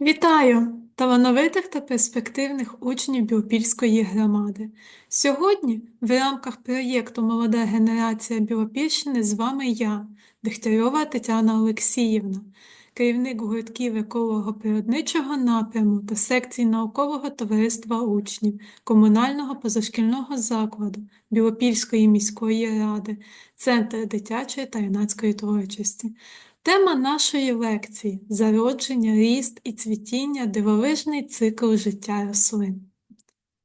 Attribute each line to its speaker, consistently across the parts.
Speaker 1: Вітаю талановитих та перспективних учнів Білопільської громади. Сьогодні в рамках проєкту Молода генерація Білопільщини з вами я, Дегтярьова Тетяна Олексіївна, керівник гуртків еколого-природничого напряму та секції наукового товариства учнів комунального позашкільного закладу Білопільської міської ради, Центр дитячої та юнацької творчості. Тема нашої лекції зародження, ріст і цвітіння дивовижний цикл життя рослин.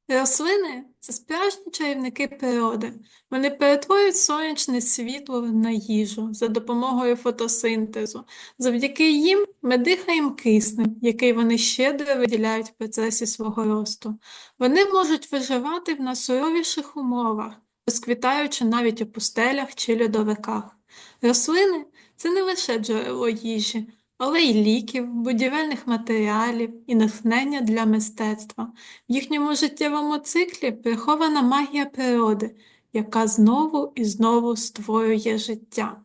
Speaker 1: Рослини це справжні чарівники природи. Вони перетворюють сонячне світло на їжу за допомогою фотосинтезу. Завдяки їм ми дихаємо киснем, який вони щедро виділяють в процесі свого росту. Вони можуть виживати в найсуровіших умовах, розквітаючи навіть у пустелях чи льодовиках. Рослини це не лише джерело їжі, але й ліків, будівельних матеріалів і натхнення для мистецтва. В їхньому життєвому циклі прихована магія природи, яка знову і знову створює життя.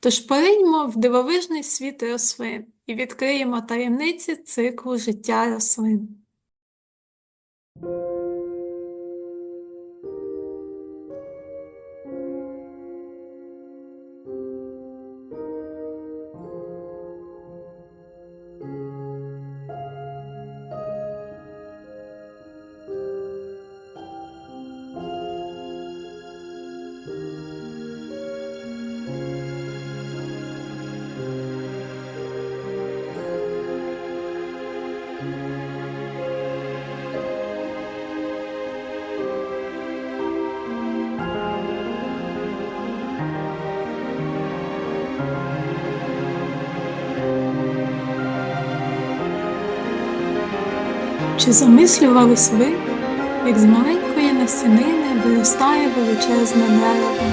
Speaker 1: Тож пориньмо в дивовижний світ рослин і відкриємо таємниці циклу життя рослин. Чи замислювались ви, як з маленької насінини виростає величезне дерево?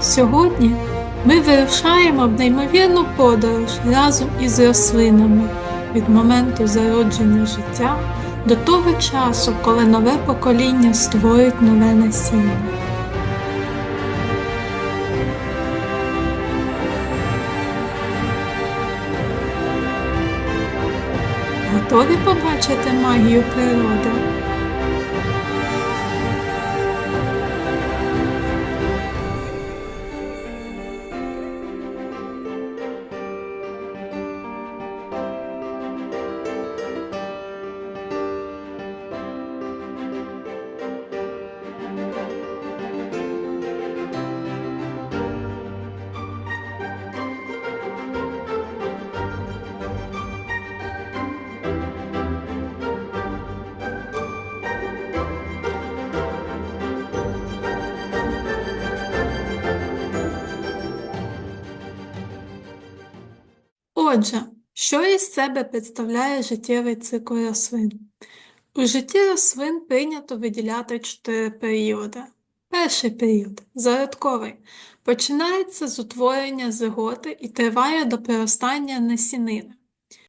Speaker 1: Сьогодні ми вирушаємо в неймовірну подорож разом із рослинами від моменту зародження життя до того часу, коли нове покоління створить нове насіння. Готові побачити магію природи? Отже, що із себе представляє життєвий цикл рослин? У житті рослин прийнято виділяти чотири періоди. Перший період зародковий, починається з утворення зиготи і триває до приростання насінини.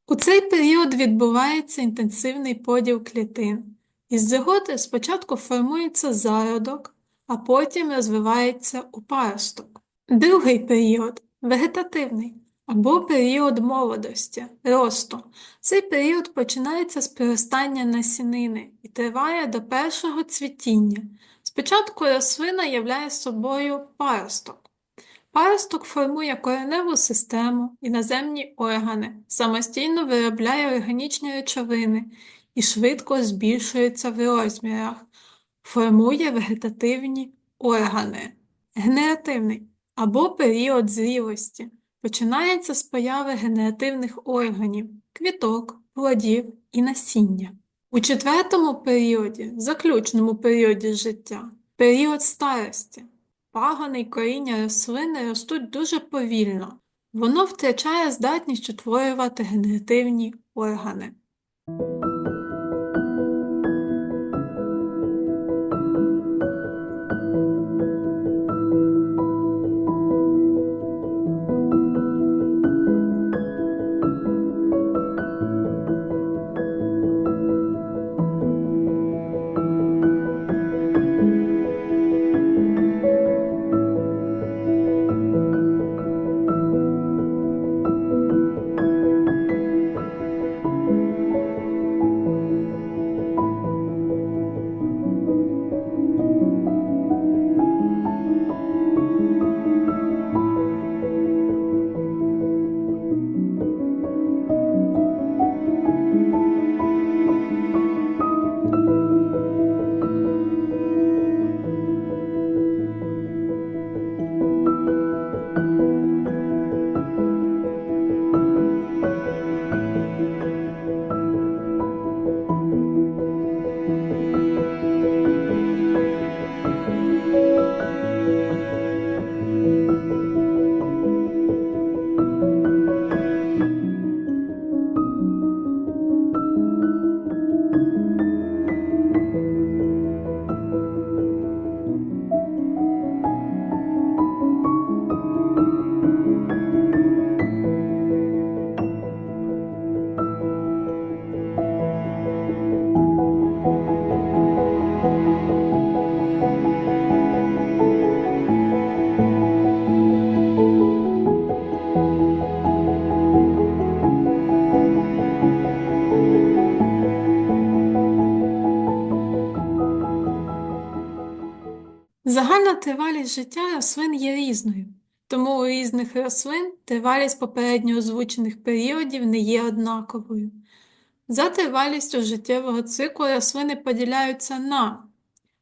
Speaker 1: У цей період відбувається інтенсивний поділ клітин. Із зиготи спочатку формується зародок, а потім розвивається у паросток. Другий період вегетативний або період молодості, росту. Цей період починається з приростання насінини і триває до першого цвітіння. Спочатку рослина являє собою паросток. Паросток формує кореневу систему і наземні органи, самостійно виробляє органічні речовини і швидко збільшується в розмірах, формує вегетативні органи. Генеративний або період зрілості починається з появи генеративних органів, квіток, плодів і насіння. У четвертому періоді, заключному періоді життя, період старості, пагони й коріння рослини ростуть дуже повільно, воно втрачає здатність утворювати генеративні органи. Тривалість життя рослин є різною, тому у різних рослин тривалість попередньо озвучених періодів не є однаковою. За тривалістю життєвого циклу рослини поділяються на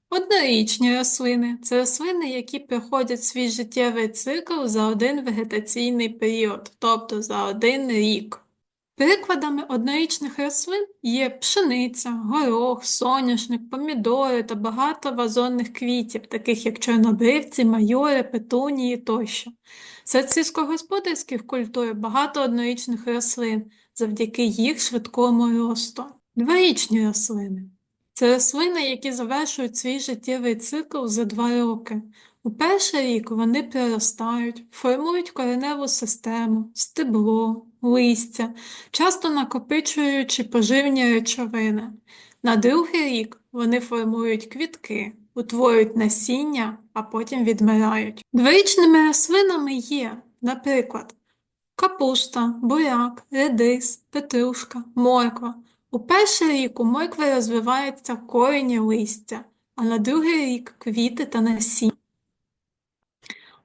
Speaker 1: однорічні рослини це рослини, які проходять свій життєвий цикл за один вегетаційний період, тобто за один рік. Прикладами однорічних рослин є пшениця, горох, соняшник, помідори та багато вазонних квітів, таких як чорнобривці, майори, петунії тощо. Серед сільськогосподарських культур багато однорічних рослин завдяки їх швидкому росту. Дворічні рослини це рослини, які завершують свій життєвий цикл за два роки. У перший рік вони приростають, формують кореневу систему, стебло, листя, часто накопичуючи поживні речовини. На другий рік вони формують квітки, утворюють насіння, а потім відмирають. Дворічними рослинами є, наприклад, капуста, буряк, редис, петрушка, морква. У перший рік у моркви розвиваються корені листя, а на другий рік квіти та насіння.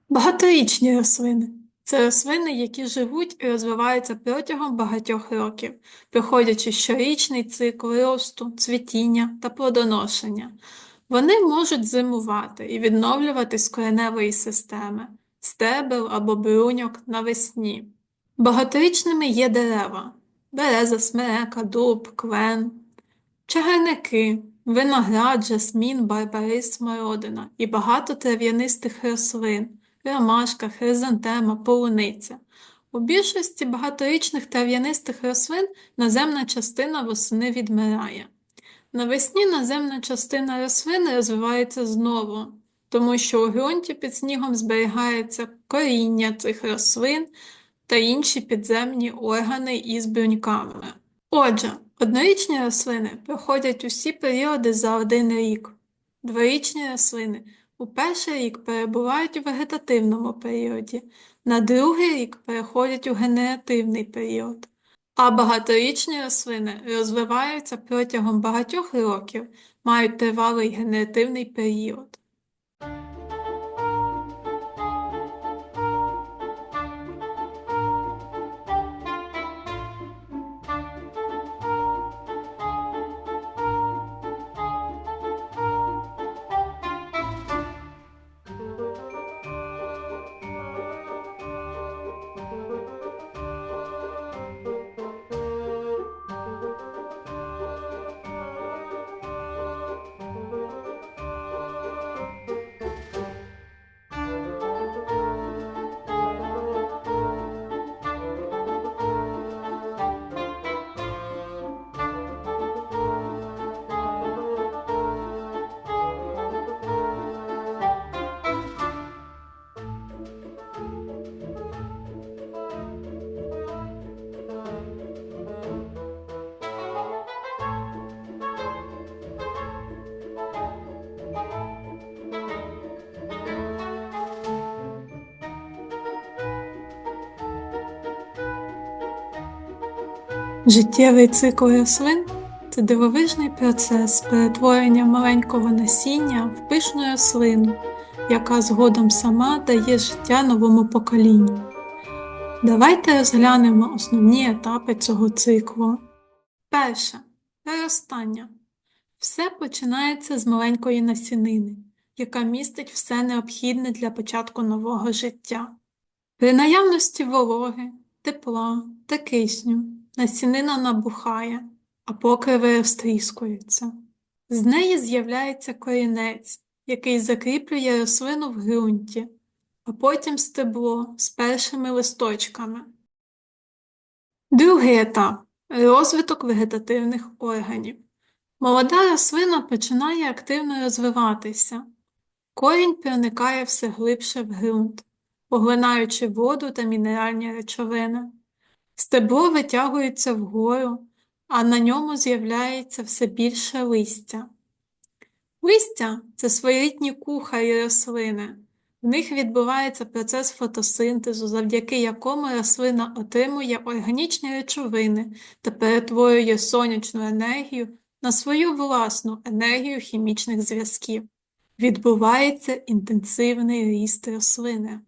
Speaker 1: Багаторічні рослини це рослини, які живуть і розвиваються протягом багатьох років, проходячи щорічний цикл росту, цвітіння та плодоношення. Вони можуть зимувати і відновлюватись кореневої системи, стебел або бруньок навесні. Багаторічними є дерева береза, смерека, дуб, клен, чагарники, виноград, жасмін, барбарис, смородина і багато трав'янистих рослин, ромашка, хризантема, полуниця. У більшості багаторічних трав'янистих рослин наземна частина восени відмирає. Навесні наземна частина рослини розвивається знову, тому що у ґрунті під снігом зберігається коріння цих рослин та інші підземні органи із бруньками. Отже, однорічні рослини проходять усі періоди за один рік. Дворічні рослини у перший рік перебувають у вегетативному періоді, на другий рік переходять у генеративний період, а багаторічні рослини розвиваються протягом багатьох років, мають тривалий генеративний період. Життєвий цикл рослин це дивовижний процес перетворення маленького насіння в пишну рослину, яка згодом сама дає життя новому поколінню. Давайте розглянемо основні етапи цього циклу. Перше. Переростання. Все починається з маленької насінини, яка містить все необхідне для початку нового життя. При наявності вологи, тепла та кисню насінина набухає, а покриви розтріскуються. З неї з'являється корінець, який закріплює рослину в ґрунті, а потім стебло з першими листочками. Другий етап розвиток вегетативних органів. Молода рослина починає активно розвиватися. Корінь проникає все глибше в ґрунт, поглинаючи воду та мінеральні речовини. Стебло витягується вгору, а на ньому з'являється все більше листя. Листя це своєрідні кухарі рослини. В них відбувається процес фотосинтезу, завдяки якому рослина отримує органічні речовини та перетворює сонячну енергію на свою власну енергію хімічних зв'язків. відбувається інтенсивний ріст рослини.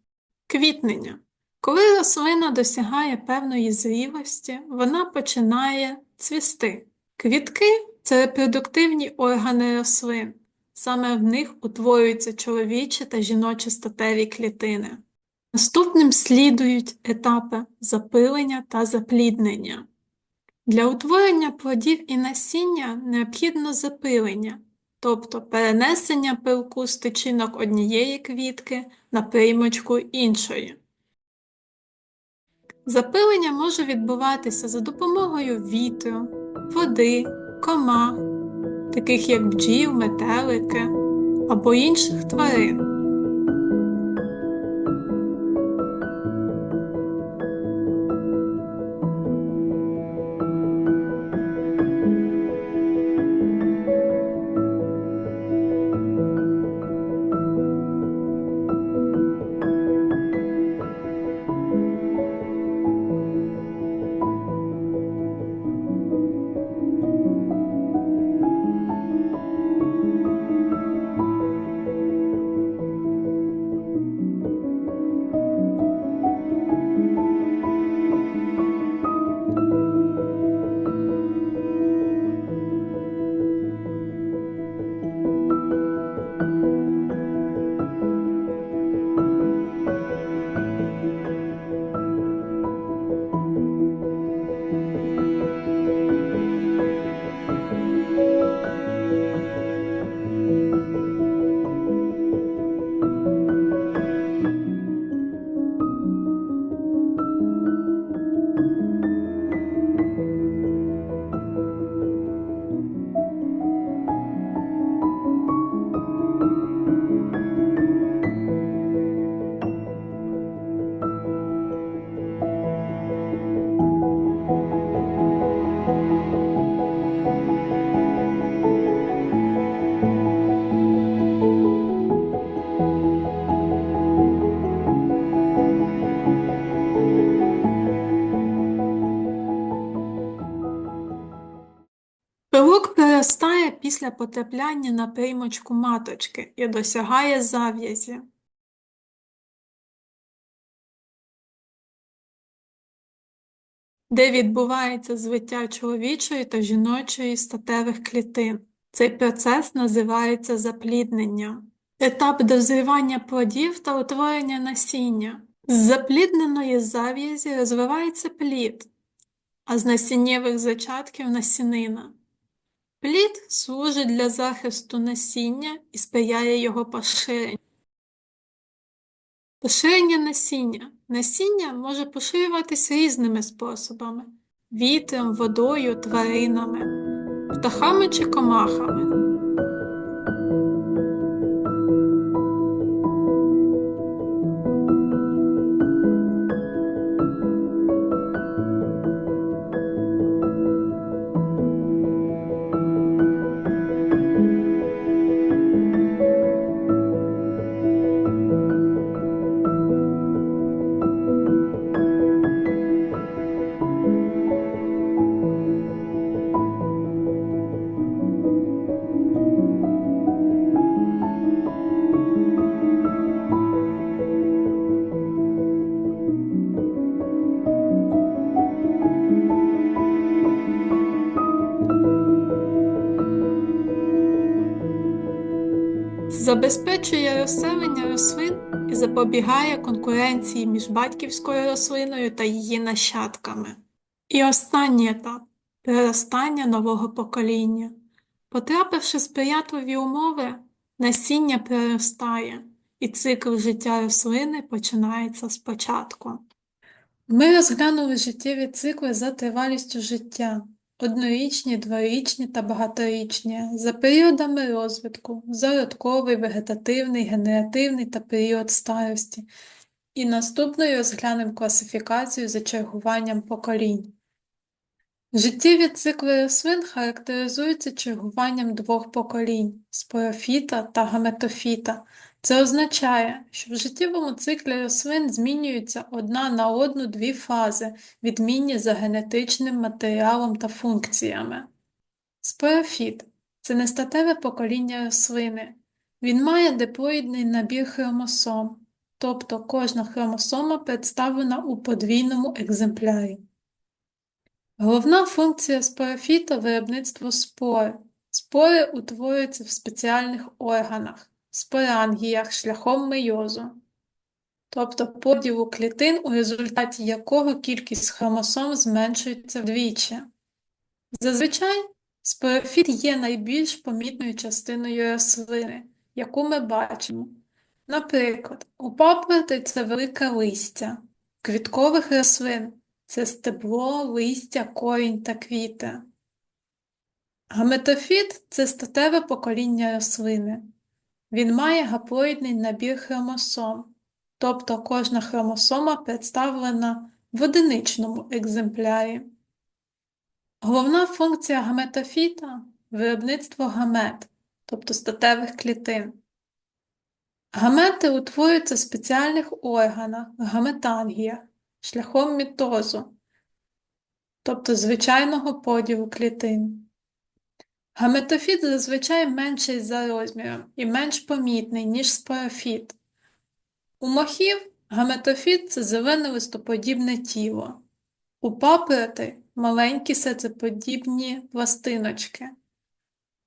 Speaker 1: Квітнення. Коли рослина досягає певної зрілості, вона починає цвісти. Квітки це репродуктивні органи рослин. Саме в них утворюються чоловічі та жіночі статеві клітини. Наступним слідують етапи запилення та запліднення. Для утворення плодів і насіння необхідно запилення, тобто перенесення пилку з тичинок однієї квітки на приймочку іншої. Запилення може відбуватися за допомогою вітру, води, комах, таких як бджіл, метелики або інших тварин. Після потрапляння на приймочку маточки і досягає зав'язі. де відбувається злиття чоловічої та жіночої статевих клітин. Цей процес називається запліднення. Етап дозрівання плодів та утворення насіння. З заплідненої зав'язі розвивається плід, а з насіннєвих зачатків насінина. Плід служить для захисту насіння і сприяє його поширенню. Поширення насіння. Насіння може поширюватися різними способами вітром, водою, тваринами, птахами чи комахами. Забезпечує розселення рослин і запобігає конкуренції між батьківською рослиною та її нащадками. І останній етап переростання нового покоління. Потрапивши сприятливі умови, насіння переростає, і цикл життя рослини починається спочатку. Ми розглянули життєві цикли за тривалістю життя однорічні, дворічні та багаторічні, за періодами розвитку, зародковий, вегетативний, генеративний та період старості. І наступною розглянемо класифікацію за чергуванням поколінь. Життєві цикли рослин характеризуються чергуванням двох поколінь спорофіта та гаметофіта. Це означає, що в життєвому циклі рослин змінюються одна на одну дві фази, відмінні за генетичним матеріалом та функціями. Спорофіт це нестатеве покоління рослини. Він має диплоїдний набір хромосом, тобто кожна хромосома представлена у подвійному екземплярі. Головна функція спорофіта – виробництво спори. Спори утворюються в спеціальних органах – спорангіях шляхом мейозу, тобто поділу клітин, у результаті якого кількість хромосом зменшується вдвічі. Зазвичай спорофіт є найбільш помітною частиною рослини, яку ми бачимо. Наприклад, у папороти це велике листя, квіткових рослин це стебло, листя, корінь та квіти. Гаметофіт – це статеве покоління рослини. Він має гаплоїдний набір хромосом, тобто кожна хромосома представлена в одиничному екземплярі. Головна функція гаметофіта – виробництво гамет, тобто статевих клітин. Гамети утворюються в спеціальних органах – гаметангіях, шляхом мітозу, тобто звичайного поділу клітин. Гаметофіт зазвичай менший за розміром і менш помітний, ніж спорофіт. У мохів гаметофіт – це зелене листоподібне тіло. У папороти – маленькі серцеподібні пластиночки.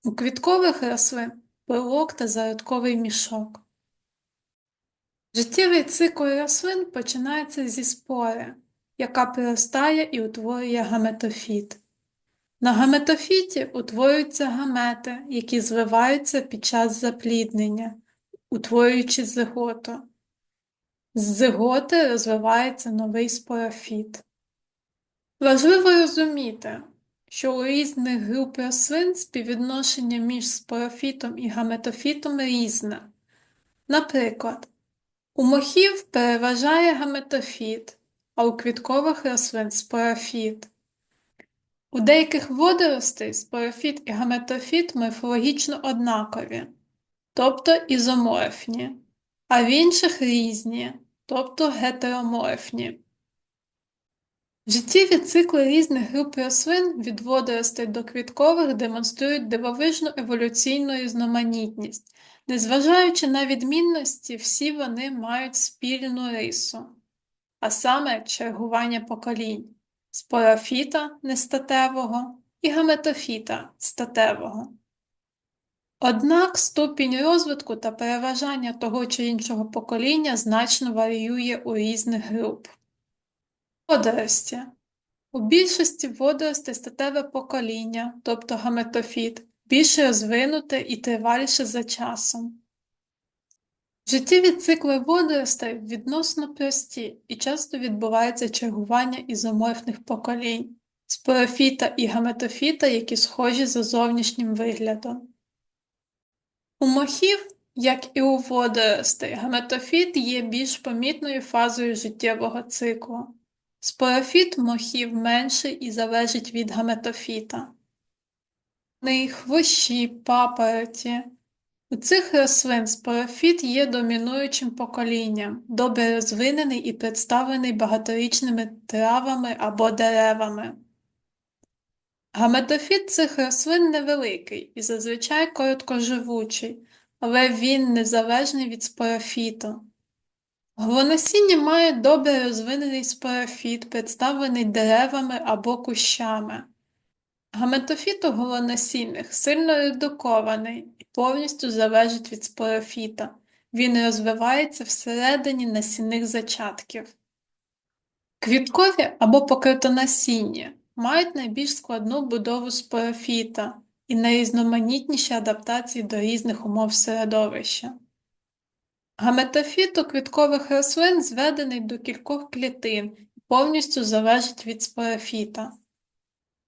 Speaker 1: У квіткових рослин – пилок та зародковий мішок. Життєвий цикл рослин починається зі спори, яка приростає і утворює гаметофіт. На гаметофіті утворюються гамети, які звиваються під час запліднення, утворюючи зиготу. З зиготи розвивається новий спорофіт. Важливо розуміти, що у різних груп рослин співвідношення між спорофітом і гаметофітом різне. Наприклад, у мохів переважає гаметофіт, а у квіткових рослин спорофіт. У деяких водоростей спорофіт і гаметофіт морфологічно однакові, тобто ізоморфні, а в інших різні, тобто гетероморфні. Життєві цикли різних груп рослин від водоростей до квіткових демонструють дивовижну еволюційну різноманітність. Незважаючи на відмінності, всі вони мають спільну рису, а саме чергування поколінь спорофіта нестатевого і гаметофіта статевого. Однак ступінь розвитку та переважання того чи іншого покоління значно варіює у різних груп. Водорості. У більшості водоростей статеве покоління, тобто гаметофіт, більш розвинуте і триваліше за часом. Життєві цикли водоростей відносно прості і часто відбувається чергування ізоморфних поколінь спорофіта і гаметофіта, які схожі за зовнішнім виглядом. У мохів, як і у водоростей, гаметофіт є більш помітною фазою життєвого циклу. Спорофіт мохів менший і залежить від гаметофіта. Ни хвощі, папороті. У цих рослин спорофіт є домінуючим поколінням, добре розвинений і представлений багаторічними травами або деревами. Гаметофіт цих рослин невеликий і зазвичай короткоживучий, але він незалежний від спорофіту. Головносіння має добре розвинений спорофіт, представлений деревами або кущами. Гаметофіт у голонасінних сильно редукований і повністю залежить від спорофіта. Він розвивається всередині насінних зачатків. Квіткові або покритонасіння мають найбільш складну будову спорофіта і найрізноманітніші адаптації до різних умов середовища. Гаметофіт у квіткових рослин зведений до кількох клітин і повністю залежить від спорофіта.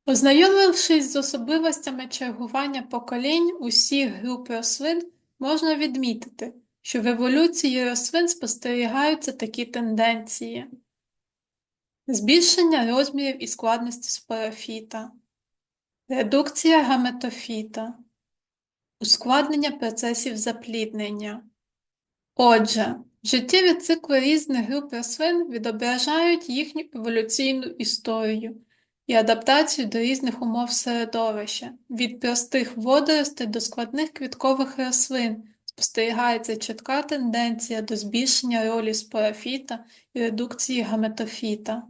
Speaker 1: Ознайомившись з особливостями чергування поколінь усіх груп рослин, можна відмітити, що в еволюції рослин спостерігаються такі тенденції: збільшення розмірів і складності спорофіта, редукція гаметофіта, ускладнення процесів запліднення. Отже, життєві цикли різних груп рослин відображають їхню еволюційну історію і адаптацію до різних умов середовища, від простих водоростей до складних квіткових рослин спостерігається чітка тенденція до збільшення ролі спорафіта і редукції гаметофіта.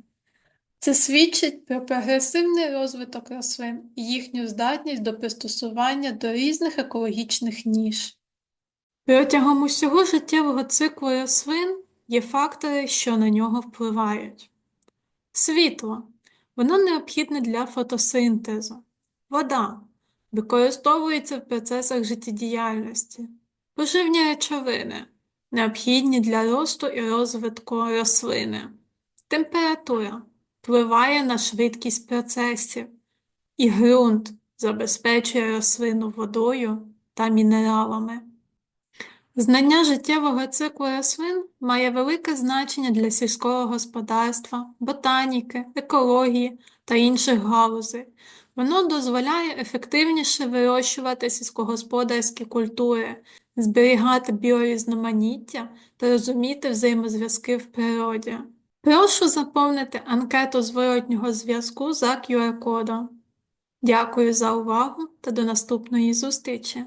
Speaker 1: Це свідчить про прогресивний розвиток рослин і їхню здатність до пристосування до різних екологічних ніж. Протягом усього життєвого циклу рослин є фактори, що на нього впливають. Світло. Воно необхідне для фотосинтезу. Вода. Використовується в процесах життєдіяльності. Поживні речовини. Необхідні для росту і розвитку рослини. Температура. Впливає на швидкість процесів. І ґрунт забезпечує рослину водою та мінералами. Знання життєвого циклу рослин має велике значення для сільського господарства, ботаніки, екології та інших галузей. Воно дозволяє ефективніше вирощувати сільськогосподарські культури, зберігати біорізноманіття та розуміти взаємозв'язки в природі. Прошу заповнити анкету зворотнього зв'язку за QR-кодом. Дякую за увагу та до наступної зустрічі!